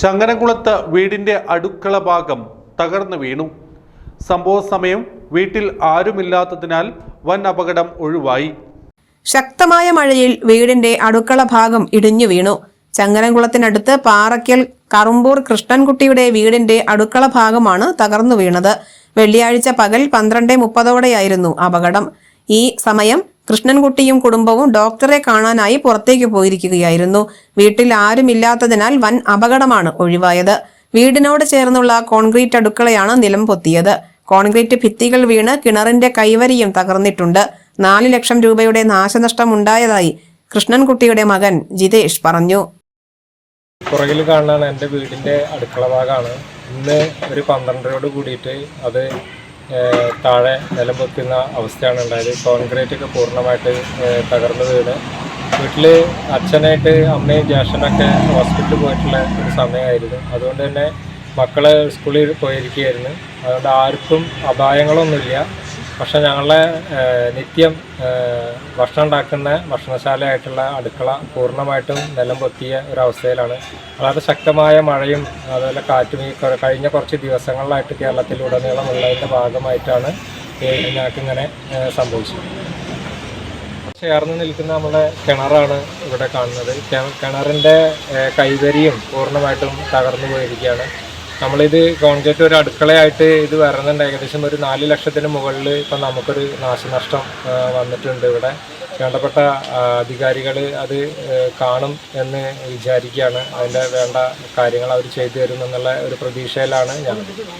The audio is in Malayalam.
ചങ്ങനകുളത്ത് വീടിന്റെ അടുക്കള ഭാഗം തകർന്നു വീണു. സംഭവ സമയം വീട്ടിൽ ആരുമില്ലാത്തതിനാൽ വൻ അപകടം ഒഴിവായി. ശക്തമായ മഴയിൽ വീടിന്റെ അടുക്കള ഭാഗം ഇടിഞ്ഞു വീണു. ചങ്ങനകുളത്തിനടുത്ത് പാറയ്ക്കൽ കറുമ്പൂർ കൃഷ്ണൻകുട്ടിയുടെ വീടിന്റെ അടുക്കള ഭാഗമാണ് തകർന്നു വീണത്. വെള്ളിയാഴ്ച പകൽ പന്ത്രണ്ട് മുപ്പതോടെയായിരുന്നു അപകടം. ഈ സമയം കൃഷ്ണൻകുട്ടിയും കുടുംബവും ഡോക്ടറെ കാണാനായി പുറത്തേക്ക് പോയിരിക്കുകയായിരുന്നു. വീട്ടിൽ ആരുമില്ലാത്തതിനാൽ വൻ അപകടമാണ് ഒഴിവായത്. വീടിനോട് ചേർന്നുള്ള കോൺക്രീറ്റ് അടുക്കളയാണ് നിലം പൊത്തിയത്. കോൺക്രീറ്റ് ഭിത്തികൾ വീണ് കിണറിന്റെ കൈവരിയും തകർന്നിട്ടുണ്ട്. നാല് ലക്ഷം രൂപയുടെ നാശനഷ്ടമുണ്ടായതായി കൃഷ്ണൻകുട്ടിയുടെ മകൻ ജിതേഷ് പറഞ്ഞു. പുറകിൽ കാണുന്നതാണ് എന്റെ വീടിന്റെ അടുക്കള ഭാഗമാണ്. ഇന്ന് ഒരു പന്ത്രണ്ടരയോട് കൂടിയിട്ട് അത് താഴെ നിലം പൊത്തുന്ന അവസ്ഥയാണ് ഉണ്ടായത്. കോൺക്രീറ്റ് ഒക്കെ പൂർണമായിട്ട് തകർന്നു വീണ്. വീട്ടിൽ അച്ഛനായിട്ട് അമ്മയും ജ്യേഷ്ഠനൊക്കെ ഹോസ്പിറ്റലിൽ പോയിട്ടുള്ള ഒരു സമയമായിരുന്നു. അതുകൊണ്ട് തന്നെ മക്കളെ സ്കൂളിൽ പോയിരിക്കുകയായിരുന്നു. അതുകൊണ്ട് ആർക്കും അപായങ്ങളൊന്നുമില്ല. പക്ഷെ ഞങ്ങളെ നിത്യം ഭക്ഷണം ഉണ്ടാക്കുന്ന ഭക്ഷണശാലയായിട്ടുള്ള അടുക്കള പൂർണമായിട്ടും നിലം പൊത്തിയ ഒരവസ്ഥയിലാണ്. വളരെ ശക്തമായ മഴയും അതുപോലെ കാറ്റും ഈ കഴിഞ്ഞ കുറച്ച് ദിവസങ്ങളിലായിട്ട് കേരളത്തിലുടനീളമുള്ളതിന്റെ ഭാഗമായിട്ടാണ് ഞങ്ങൾക്കിങ്ങനെ സംഭവിച്ചത്. ചേർന്ന് നിൽക്കുന്ന നമ്മുടെ കിണറാണ് ഇവിടെ കാണുന്നത്. കിണറിന്റെ കൈവരിയും പൂർണമായിട്ടും തകർന്നു പോയിരിക്കുകയാണ്. നമ്മളിത് കോൺക്രീറ്റ് ഒരു അടുക്കളയായിട്ട് ഇത് വരുന്നുണ്ട് ഏകദേശം ഒരു നാല് ലക്ഷത്തിന് മുകളിൽ ഇപ്പം നമുക്കൊരു നാശനഷ്ടം വന്നിട്ടുണ്ട് ഇവിടെ. വേണ്ടപ്പെട്ട അധികാരികൾ അത് കാണും എന്ന് വിചാരിക്കുകയാണ്. അതിന്റെ വേണ്ട കാര്യങ്ങൾ അവർ ചെയ്തു തരും എന്നുള്ള ഒരു പ്രതീക്ഷയിലാണ് ഞങ്ങൾ